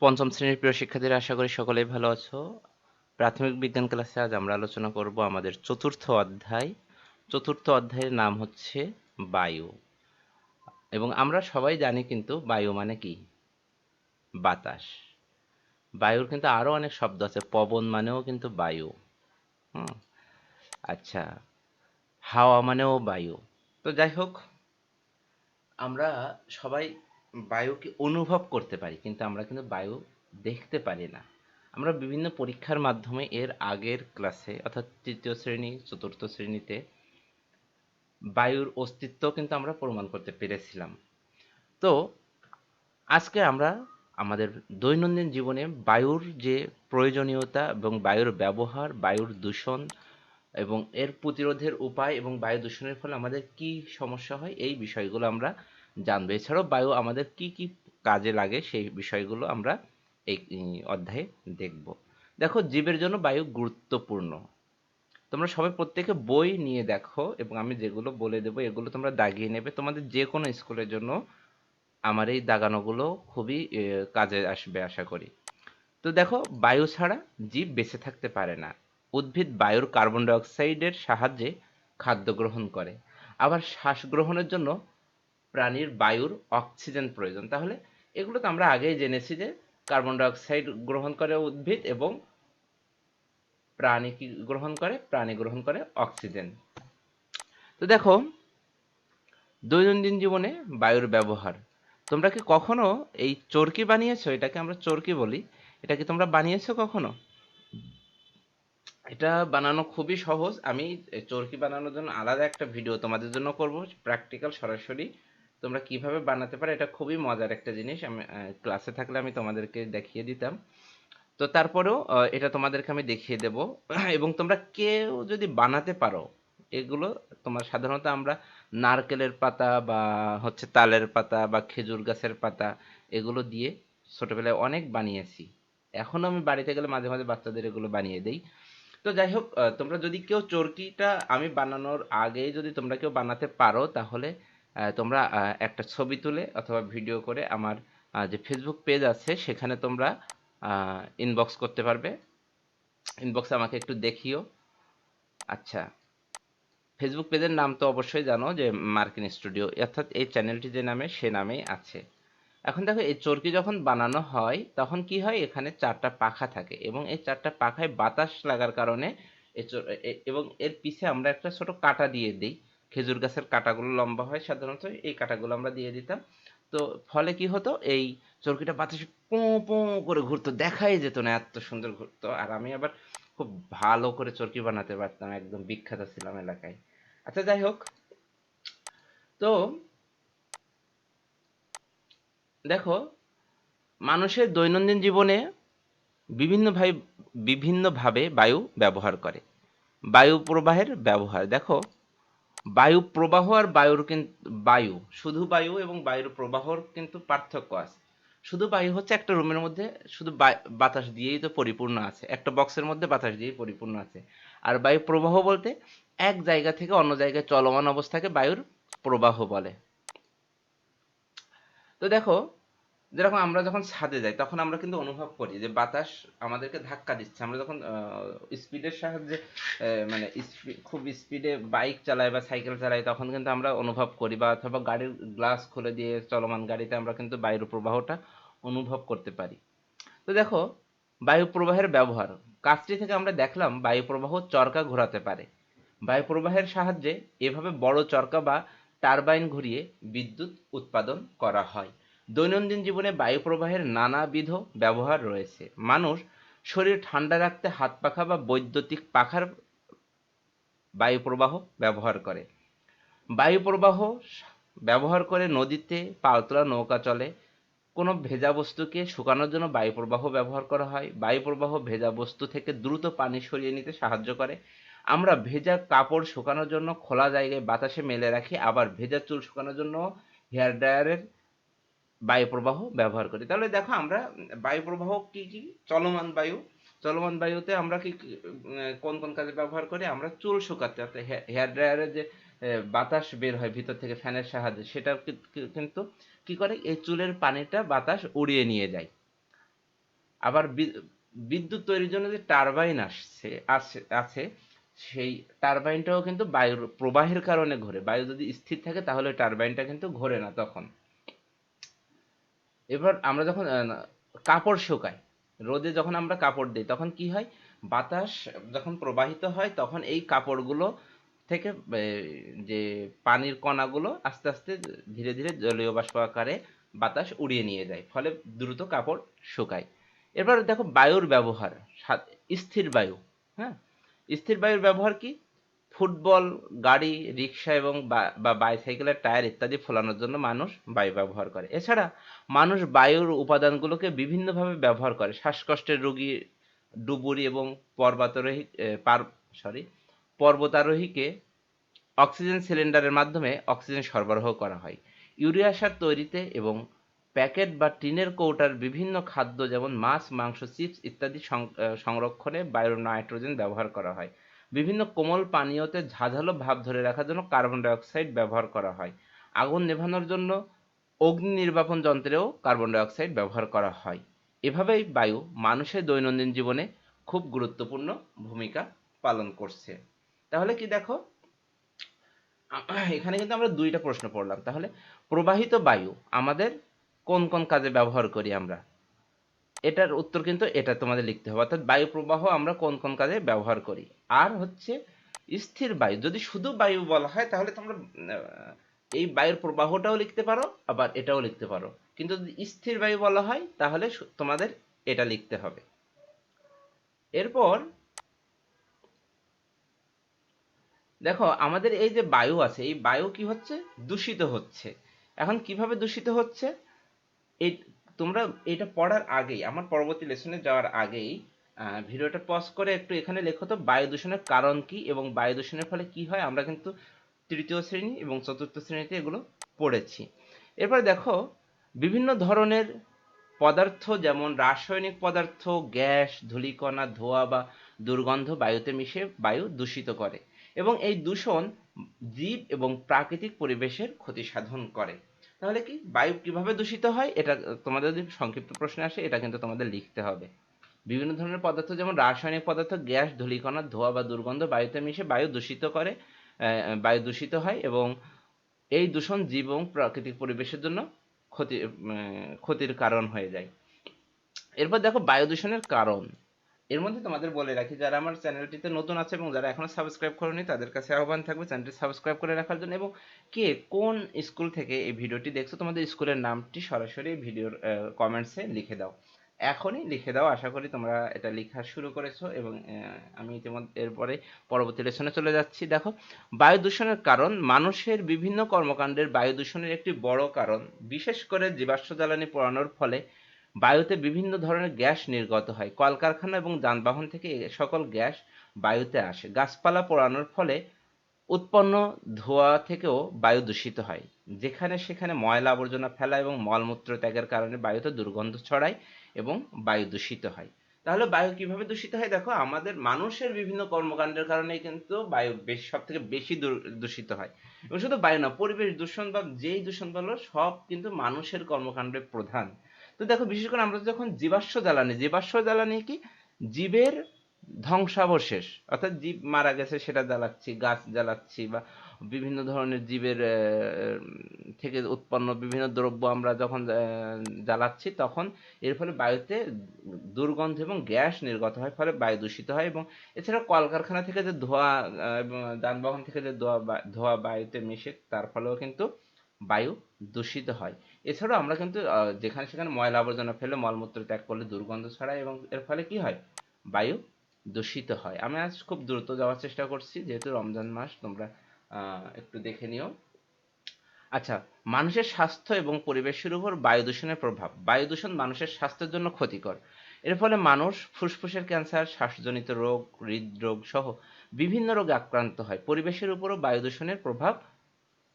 পঞ্চম শ্রেণির প্রিয় শিক্ষার্থীরা, আশা করি সকলেই ভালো আছো। প্রাথমিক বিজ্ঞান ক্লাসে আজ আমরা আলোচনা করব আমাদের চতুর্থ অধ্যায়। চতুর্থ অধ্যায়ের নাম হচ্ছে বায়ু। এবং আমরা সবাই জানি কিন্তু বায়ু মানে কি? বাতাস। বায়ুর কিন্তু আরও অনেক শব্দ আছে, পবন মানেও কিন্তু বায়ু। আচ্ছা হাওয়া মানেও বায়ু। তো যাই হোক, আমরা সবাই বায়ুকে অনুভব করতে পারি, কিন্তু আমরা কিন্তু বায়ু দেখতে পারি না। আমরা বিভিন্ন পরীক্ষার মাধ্যমে এর আগের ক্লাসে অর্থাৎ তৃতীয় শ্রেণি, চতুর্থ শ্রেণীতে বায়ুর অস্তিত্ব কিন্তু আমরা প্রমাণ করতে পেরেছিলাম। তো আজকে আমরা আমাদের দৈনন্দিন জীবনে বায়ুর যে প্রয়োজনীয়তা এবং বায়ুর ব্যবহার, বায়ুর দূষণ এবং এর প্রতিরোধের উপায় এবং বায়ু দূষণের ফলে আমাদের কি সমস্যা হয়, এই বিষয়গুলো আমরা জানব। এছাড়াও বায়ু আমাদের কি কি কাজে লাগে সেই বিষয়গুলো আমরা এই অধ্যায়ে দেখব। দেখো, জীবের জন্য বায়ু গুরুত্বপূর্ণ। তোমরা সবাই প্রত্যেকে বই নিয়ে দেখো এবং আমি যেগুলো বলে দেবো, এগুলো তোমরা দাগিয়ে নেবে। তোমাদের যে কোনো স্কুলের জন্য আমার এই দাগানোগুলো খুবই কাজে আসবে আশা করি। তো দেখো, বায়ু ছাড়া জীব বেঁচে থাকতে পারে না। উদ্ভিদ বায়ুর কার্বন ডাইঅক্সাইডের সাহায্যে খাদ্য গ্রহণ করে। আবার শ্বাস গ্রহণের জন্য প্রাণীর বায়ুর অক্সিজেন প্রয়োজন। তাহলে এগুলো তো আমরা আগেই জেনেছি যে কার্বন ডাইঅক্সাইড গ্রহণ করে উদ্ভিদ এবং প্রাণী কি গ্রহণ করে, প্রাণী গ্রহণ করে অক্সিজেন। তো দেখো, দৈনন্দিন জীবনে বায়ুর ব্যবহার। তোমরা কি কখনো এই চরকি বানিয়েছো? এটাকে আমরা চরকি বলি। এটা কি তোমরা বানিয়েছো কখনো? এটা বানানো খুবই সহজ। আমি চরকি বানানোর জন্য আলাদা একটা ভিডিও তোমাদের জন্য করব। প্র্যাকটিক্যাল সরাসরি তোমরা কীভাবে বানাতে পারো, এটা খুবই মজার একটা জিনিস। আমি ক্লাসে থাকলে আমি তোমাদেরকে দেখিয়ে দিতাম। তো তারপরেও এটা তোমাদেরকে আমি দেখিয়ে দেব। এবং তোমরা কেউ যদি বানাতে পারো, এগুলো তোমার সাধারণত আমরা নারকেলের পাতা বা হচ্ছে তালের পাতা বা খেজুর গাছের পাতা, এগুলো দিয়ে ছোটবেলায় অনেক বানিয়েছি। এখনও আমি বাড়িতে গেলে মাঝে মাঝে বাচ্চাদের এগুলো বানিয়ে দেই। তো যাই হোক তোমরা যদি কেউ চরকিটা আমি বানানোর আগে যদি তোমরা কেউ বানাতে পারো, তাহলে তোমরা একটা ছবি তুলে অথবা ভিডিও করে আমার যে ফেসবুক পেজ আছে, সেখানে তোমরা ইনবক্স করতে পারবে। ইনবক্সে আমাকে একটু দেখিও। আচ্ছা। ফেসবুক পেজের নাম তো অবশ্যই জানো যে মার্কিন স্টুডিও অর্থাৎ এই চ্যানেলটি যে নামে, সে নামেই আছে। এখন দেখো, এই চরকি যখন বানানো হয়, তখন কি হয়? এখানে চারটা পাখা থাকে এবং এই চারটা পাখায় বাতাস লাগার কারণে এবং এর পিছে আমরা একটা ছোট কাটা দিয়ে দিই। খেজুর গাছের কাটাগুলো লম্বা হয়, সাধারণত এই কাটাগুলো আমরা দিয়ে দিতাম। তো ফলে কি হতো, এই চরকিটা বাতাসে পোঁ পোঁ করে ঘুরতো, দেখাই যেত না এত সুন্দর ঘুরতো। আর আমি আবার খুব ভালো করে চরকি বানাতে পারতাম, একদম বিখ্যাত ছিলাম এলাকায়। আচ্ছা যাই হোক। তো দেখো, মানুষের দৈনন্দিন জীবনে বিভিন্নভাবে বিভিন্নভাবে বায়ু ব্যবহার করে। বায়ু প্রবাহের ব্যবহার। দেখো বায়ু প্রবাহ আর বায়ুর কিন্তু বায়ু, শুধু বায়ু এবং বায়ুর প্রবাহর কিন্তু পার্থক্য আছে। শুধু বায়ু হচ্ছে একটা রুমের মধ্যে শুধু বাতাস দিয়েই তো পরিপূর্ণ আছে। একটা বক্সের মধ্যে বাতাস দিয়েই পরিপূর্ণ আছে। আর বায়ু প্রবাহ বলতে এক জায়গা থেকে অন্য জায়গায় চলমান অবস্থাকে বায়ুর প্রবাহ বলে। তো দেখো যেরকম আমরা যখন ছাদে যাই, তখন আমরা কিন্তু অনুভব করি যে বাতাস আমাদেরকে ধাক্কা দিচ্ছে। আমরা যখন স্পিডের সাহায্যে মানে খুব স্পিডে বাইক চালাই বা সাইকেল চালাই, তখন কিন্তু আমরা অনুভব করি বা অথবা গাড়ির গ্লাস খুলে দিয়ে চলমান গাড়িতে আমরা কিন্তু বায়ুর প্রবাহটা অনুভব করতে পারি। তো দেখো, বায়ু প্রবাহের ব্যবহার। কাজটি থেকে আমরা দেখলাম বায়ু প্রবাহ চরকা ঘোরাতে পারে। বায়ু প্রবাহের সাহায্যে এভাবে বড় চরকা বা টারবাইন ঘুরিয়ে বিদ্যুৎ উৎপাদন করা হয়। দৈনন্দিন জীবনে বায়ু প্রবাহের নানাবিধ ব্যবহার রয়েছে। মানুষ শরীর ঠান্ডা রাখতে হাত পাখা বা বৈদ্যুতিক পাখার বায়ু প্রবাহ ব্যবহার করে। বায়ু প্রবাহ ব্যবহার করে নদীতে পালতোলা নৌকা চলে। কোনো ভেজা বস্তুকে শুকানোর জন্য বায়ু প্রবাহ ব্যবহার করা হয়। বায়ু প্রবাহ ভেজা বস্তু থেকে দ্রুত পানি সরিয়ে নিতে সাহায্য করে। আমরা ভেজা কাপড় শুকানোর জন্য খোলা জায়গায় বাতাসে মেলে রাখি। আবার ভেজা চুল শুকানোর জন্য হেয়ার ড্রায়ারের বায়ু প্রবাহ ব্যবহার করি। তাহলে দেখো আমরা বায়ু প্রবাহ কি কি? চলমান বায়ু। চলমান বায়ুতে আমরা কি, কোন কোন কাজে ব্যবহার করি? আমরা চুল শুকাতে, অর্থাৎ হেয়ার ড্রায়ারের যে বাতাস বের হয় ভিতর থেকে ফ্যানের সাহায্যে সেটা কিন্তু কি করে? এই চুলের পানিটা বাতাস উড়িয়ে নিয়ে যায়। আবার বিদ্যুৎ তৈরির জন্য যে টারবাইন আসছে আছে, সেই টারবাইনটাও কিন্তু বায়ুর, প্রবাহের কারণে ঘোরে। বায়ু যদি স্থির থাকে তাহলে টারবাইনটা কিন্তু ঘোরে না তখন। এবার আমরা যখন কাপড় শুকাই, রোদে যখন আমরা কাপড় দিই, তখন কি হয়? বাতাস যখন প্রবাহিত হয়, তখন এই কাপড়গুলো থেকে যে পানির কণাগুলো আস্তে আস্তে ধীরে ধীরে জলীয় বাষ্প আকারে বাতাস উড়িয়ে নিয়ে যায়, ফলে দ্রুত কাপড় শুকায়। এবার দেখো বায়ুর ব্যবহার স্থির বায়ু হ্যাঁ? স্থির বায়ুর ব্যবহার কি? ফুটবল, গাড়ি, রিক্সা এবং বা- বাইসাইকেলের টায়ার ইত্যাদি ফোলানোর জন্য মানুষ বায়ু ব্যবহার করে। এছাড়া মানুষ বায়ুর উপাদানগুলোকে বিভিন্নভাবে ব্যবহার করে। শ্বাসকষ্টের রোগী, ডুবুরি এবং পর্বতারোহী পার সরি পর্বতারোহীকে অক্সিজেন সিলিন্ডারের মাধ্যমে অক্সিজেন সরবরাহ করা হয়। ইউরিয়া সার তৈরিতে এবং প্যাকেট বা টিনের কৌটার বিভিন্ন খাদ্য যেমন মাছ, মাংস, চিপস ইত্যাদি সংরক্ষণে বায়ুর নাইট্রোজেন ব্যবহার করা হয়। বিভিন্ন কোমল পানীয়তে ঝাঁঝালো ভাব ধরে রাখার জন্য কার্বন ডাই অক্সাইড ব্যবহার করা হয়। আগুন নেভানোর জন্য অগ্নি নির্বাপন যন্ত্রেও কার্বন ডাই অক্সাইড ব্যবহার করা হয়। এভাবেই বায়ু মানুষের দৈনন্দিন জীবনে খুব গুরুত্বপূর্ণ ভূমিকা পালন করছে। তাহলে কি দেখো? এখানে কিন্তু আমরা দুইটা প্রশ্ন পড়লাম। তাহলে প্রবাহিত বায়ু আমাদের কোন কোন কাজে ব্যবহার করি আমরা? এটার উত্তর কিন্তু এটা তোমাদের লিখতে হবে। অর্থাৎ বায়ু প্রবাহ আমরা কোন কোন কাজে ব্যবহার করি? আর হচ্ছে স্থির বায়ু। যদি শুধু বায়ু বলা হয়, তাহলে তোমরা এই বায়ুর প্রবাহটাও লিখতে পারো, আবার এটাও লিখতে পারো। কিন্তু যদি স্থির বায়ু বলা হয়, তাহলে তোমাদের এটা লিখতে হবে। এরপর, দেখো, আমাদের এই যে বায়ু আছে, এই বায়ু কি হচ্ছে? দূষিত হচ্ছে। এখন কীভাবে দূষিত হচ্ছে? এই তোমরা এটা পড়ার আগেই, আমার পরবর্তী লেসনে যাওয়ার আগেই ভিডিওটা পজ করে একটু এখানে লেখো তো, বায়ু দূষণের কারণ কি এবং বায়ু দূষণের ফলে কি হয়? আমরা কিন্তু তৃতীয় শ্রেণি এবং চতুর্থ শ্রেণীতে এগুলো পড়েছি। এরপর দেখো, বিভিন্ন ধরনের পদার্থ যেমন রাসায়নিক পদার্থ, গ্যাস, ধূলিকণা, ধোঁয়া বা দুর্গন্ধ বায়ুতে মিশে বায়ু দূষিত করে এবং এই দূষণ জীব এবং প্রাকৃতিক পরিবেশের ক্ষতি সাধন করে। তাহলে কি? বায়ু কীভাবে দূষিত হয়? এটা তোমাদের যদি সংক্ষিপ্ত প্রশ্ন আসে, এটা কিন্তু তোমাদের লিখতে হবে। বিভিন্ন ধরনের পদার্থ যেমন রাসায়নিক পদার্থ, গ্যাস, ধূলিকণা, ধোঁয়া বা দুর্গন্ধ বায়ুতে মিশে বায়ু দূষিত করে বায়ু দূষিত হয় এবং এই দূষণ জীব এবং প্রাকৃতিক পরিবেশের জন্য ক্ষতি ক্ষতির কারণ হয়ে যায়। এরপর দেখো বায়ু দূষণের কারণ। এর মধ্যে তোমাদের বলে রাখি, যারা আমার চ্যানেলটিতে নতুন আছে এবং যারা এখনও সাবস্ক্রাইব করেনি, তাদের কাছে আহ্বান থাকবে চ্যানেলটি সাবস্ক্রাইব করে রাখার জন্য। এবং কে কোন স্কুল থেকে এই ভিডিওটি দেখছ, তোমাদের স্কুলের নামটি সরাসরি ভিডিওর কমেন্টসে লিখে দাও। এখনই লিখে দাও, আশা করি তোমরা এটা লেখা শুরু করেছ এবং আমি ইতিমধ্যে, এরপরে পরবর্তী লেসনে চলে যাচ্ছি। দেখো, বায়ু দূষণের কারণ মানুষের বিভিন্ন কর্মকাণ্ডের বায়ু দূষণের একটি বড় কারণ। বিশেষ করে জীবাশ্ম জ্বালানি পোড়ানোর ফলে বায়ুতে বিভিন্ন ধরনের গ্যাস নির্গত হয়। কলকারখানা এবং যানবাহন থেকে সকল গ্যাস বায়ুতে আসে। গাছপালা পোড়ানোর ফলে উৎপন্ন ধোঁয়া থেকেও বায়ু দূষিত হয়। যেখানে সেখানে ময়লা আবর্জনা ফেলা এবং মলমূত্র ত্যাগের কারণে বায়ুতে দুর্গন্ধ ছড়ায় এবং বায়ু দূষিত হয়। তাহলে বায়ু কীভাবে দূষিত হয়? দেখো, আমাদের মানুষের বিভিন্ন কর্মকাণ্ডের কারণে কিন্তু বায়ু বেশি সব থেকে বেশি দূষিত হয়। এবং শুধু বায়ু না, পরিবেশ দূষণ বা যেই দূষণ বলো, সব কিন্তু মানুষের কর্মকাণ্ডের প্রধান। তো দেখো, বিশেষ করে আমরা যখন জীবাশ্ম জ্বালানি জীবাশ্ম জ্বালানি কি? জীবের ধ্বংসাবশেষ। অর্থাৎ জীব মারা গেছে, সেটা জ্বালাচ্ছি, গাছ জ্বালাচ্ছি বা বিভিন্ন ধরনের জীবের থেকে উৎপন্ন বিভিন্ন দ্রব্য আমরা যখন জ্বালাচ্ছি, তখন এর ফলে বায়ুতে দুর্গন্ধ এবং গ্যাস নির্গত হয়, ফলে বায়ু দূষিত হয় এবং এছাড়া কলকারখানা থেকে যে ধোঁয়া এবং যানবাহন থেকে যে ধোঁয়া ধোঁয়া বায়ুতে মিশে, তার ফলেও কিন্তু বায়ু দূষিত হয়। এছাড়াও আমরা কিন্তু যেখানে সেখানে ময়লা আবর্জনা ফেলে মলমূত্র ত্যাগ করলে দুর্গন্ধ ছড়ায় এবং এর ফলে কি হয়? বায়ু দূষিত হয়। আমি আজ খুব দ্রুত যাওয়ার চেষ্টা করছি, যেহেতু রমজান মাস, তোমরা একটু দেখে নিও। আচ্ছা মানুষের স্বাস্থ্য এবং পরিবেশের উপর বায়ু দূষণের প্রভাব। বায়ু দূষণ মানুষের স্বাস্থ্যের জন্য ক্ষতিকর। এর ফলে মানুষ ফুসফুসের ক্যান্সার, শ্বাসজনিত রোগ, হৃদরোগ সহ বিভিন্ন রোগে আক্রান্ত হয়। পরিবেশের উপরও বায়ু দূষণের প্রভাব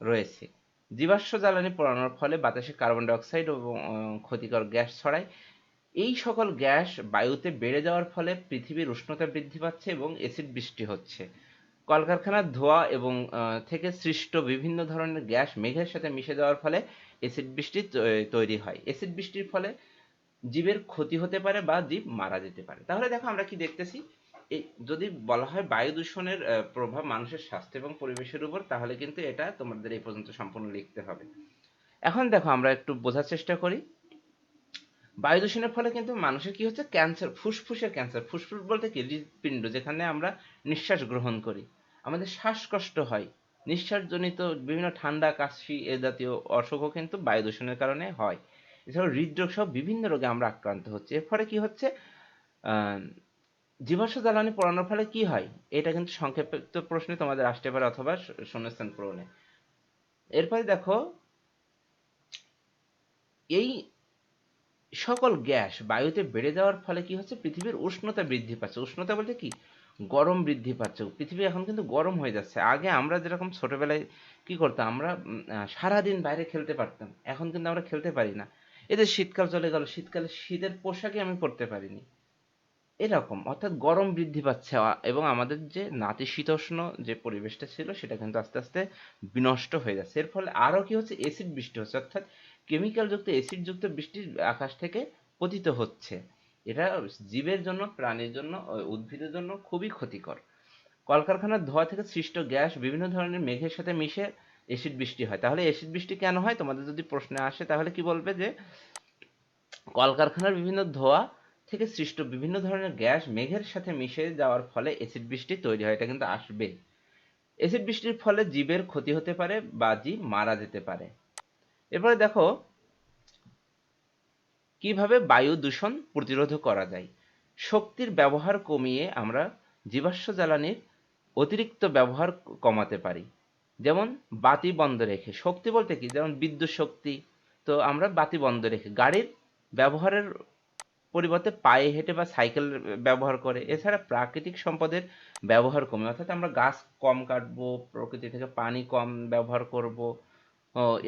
রয়েছে। জীবাশ্ম জ্বালানি পোড়ানোর ফলে বাতাসে কার্বন ডাই অক্সাইড এবং ক্ষতিকর গ্যাস ছড়ায়। এই সকল গ্যাস বায়ুতে বেড়ে যাওয়ার ফলে পৃথিবীর উষ্ণতা বৃদ্ধি পাচ্ছে এবং এসিড বৃষ্টি হচ্ছে। কলকারখানার ধোঁয়া এবং থেকে সৃষ্ট বিভিন্ন ধরনের গ্যাস মেঘের সাথে মিশে যাওয়ার ফলে এসিড বৃষ্টি তৈরি হয়। এসিড বৃষ্টির ফলে জীবের ক্ষতি হতে পারে বা জীব মারা যেতে পারে। তাহলে দেখো আমরা কি দেখতেছি এই যদি বলা হয় বায়ু দূষণের প্রভাব মানুষের স্বাস্থ্য এবং পরিবেশের উপর তাহলে কিন্তু এটা তোমাদের এই পর্যন্ত সম্পূর্ণ লিখতে হবে। এখন দেখো আমরা একটু বোঝার চেষ্টা করি। বায়ু দূষণের ফলে কিন্তু মানুষের কি হচ্ছে? ক্যান্সার ফুসফুসের ক্যান্সার। ফুসফুস বলতে কি? হৃদপিণ্ড যেখানে আমরা নিঃশ্বাস গ্রহণ করি। আমাদের শ্বাসকষ্ট হয়। নিঃশ্বাসজনিত বিভিন্ন ঠান্ডা কাশি এ জাতীয় অসুখও কিন্তু বায়ু দূষণের কারণে হয়। এছাড়াও হৃদরোগ সহ বিভিন্ন রোগে আমরা আক্রান্ত হচ্ছি। এর ফলে কি হচ্ছে? আহ, জীবাশ্ম জ্বালানি পোড়ানোর ফলে কি হয়? এটা কিন্তু সংক্ষিপ্ত প্রশ্নে তোমাদের আসতে পারে অথবা শূন্যস্থান পূরণে। এরপরে দেখো, এই সকল গ্যাস বায়ুতে বেড়ে যাওয়ার ফলে কি হচ্ছে? পৃথিবীর উষ্ণতা বৃদ্ধি পাচ্ছে। উষ্ণতা বলতে কি? গরম বৃদ্ধি পাচ্ছে। পৃথিবী এখন কিন্তু গরম হয়ে যাচ্ছে। আগে আমরা যেরকম ছোটবেলায় কি করতাম? আমরা সারাদিন বাইরে খেলতে পারতাম। এখন কিন্তু আমরা খেলতে পারি না। এদের শীতকাল চলে গেল। শীতকালে শীতের পোশাকই আমি পরতে পারিনি। এরকম, অর্থাৎ গরম বৃদ্ধি পাচ্ছে এবং আমাদের যে নাতিশীতোষ্ণ যে পরিবেশটা ছিল, সেটা কিন্তু আস্তে আস্তে বিনষ্ট হয়ে যাচ্ছে। এর ফলে আরও কি হচ্ছে? এসিড বৃষ্টি হচ্ছে, অর্থাৎ কেমিক্যাল যুক্ত এসিড যুক্ত বৃষ্টি আকাশ থেকে পতিত হচ্ছে। এটা জীবের জন্য, প্রাণীর জন্য উদ্ভিদের জন্য খুবই ক্ষতিকর। কলকারখানার ধোঁয়া থেকে সৃষ্ট গ্যাস বিভিন্ন ধরনের মেঘের সাথে মিশে এসিড বৃষ্টি হয়। তাহলে এসিড বৃষ্টি কেন হয়? তোমাদের যদি প্রশ্নে আসে, তাহলে কি বলবে যে, কলকারখানার বিভিন্ন ধোঁয়া থেকে সৃষ্ট বিভিন্ন ধরনের গ্যাস মেঘের সাথে মিশে যাওয়ার ফলে এসিড বৃষ্টি তৈরি হয়, এটা কিন্তু আসবে এসিড বৃষ্টির ফলে জীবের ক্ষতি হতে পারে বা জীব মারা যেতে পারে। এরপরে দেখো, কীভাবে বায়ু দূষণ প্রতিরোধ করা যায়? শক্তির ব্যবহার কমিয়ে আমরা জীবাশ্ম জ্বালানির অতিরিক্ত ব্যবহার কমাতে পারি। যেমন বাতি বন্ধ রেখে, শক্তি বলতে কি? যেমন বিদ্যুৎ শক্তি। তো আমরা বাতি বন্ধ রেখে, গাড়ির ব্যবহারের পরিবর্তে পায়ে হেঁটে বা সাইকেল ব্যবহার করে। এছাড়া প্রাকৃতিক সম্পদের ব্যবহার কমে। অর্থাৎ আমরা গাছ কম কাটবো, প্রকৃতি থেকে পানি কম ব্যবহার করব।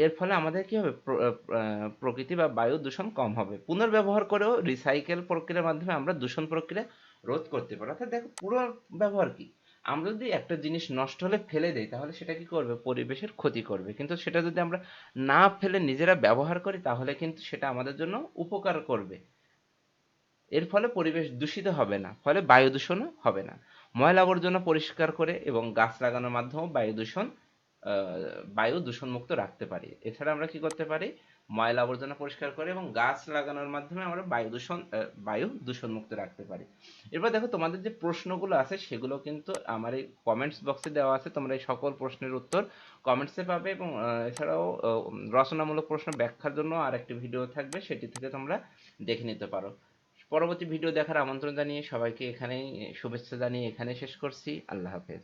এর ফলে আমাদের কি হবে? প্রকৃতি বা বায়ু দূষণ কম হবে। পুনর্ব্যবহার করেও রিসাইকেল প্রক্রিয়ার মাধ্যমে আমরা দূষণ প্রক্রিয়া রোধ করতে পারি। অর্থাৎ দেখো, পুরো ব্যবহার কি? আমরা যদি একটা জিনিস নষ্ট হলে ফেলে দেই, তাহলে সেটা কি করবে? পরিবেশের ক্ষতি করবে। কিন্তু সেটা যদি আমরা না ফেলে নিজেরা ব্যবহার করি, তাহলে কিন্তু সেটা আমাদের জন্য উপকার করবে। এর ফলে পরিবেশ দূষিত হবে না, ফলে বায়ু দূষণও হবে না। ময়লা আবর্জনা পরিষ্কার করে এবং গাছ লাগানোর মাধ্যমেও বায়ু দূষণ বায়ু দূষণ মুক্ত রাখতে পারি। এছাড়া আমরা কি করতে পারি? ময়লা আবর্জনা পরিষ্কার করে এবং গাছ লাগানোর মাধ্যমে আমরা বায়ু দূষণ বায়ু দূষণ মুক্ত রাখতে পারি। এরপর দেখো তোমাদের যে প্রশ্নগুলো আছে, সেগুলো কিন্তু আমার এই কমেন্টস বক্সে দেওয়া আছে। তোমরা এই সকল প্রশ্নের উত্তর কমেন্টসে পাবে এবং এছাড়াও রচনামূলক প্রশ্ন ব্যাখ্যার জন্য আরেকটি ভিডিও থাকবে, সেটি থেকে তোমরা দেখে নিতে পারো। পরবর্তী ভিডিও দেখার আমন্ত্রণ জানিয়ে সবাইকে এখানেই শুভেচ্ছা জানিয়ে এখানে শেষ করছি। আল্লাহ হাফেজ।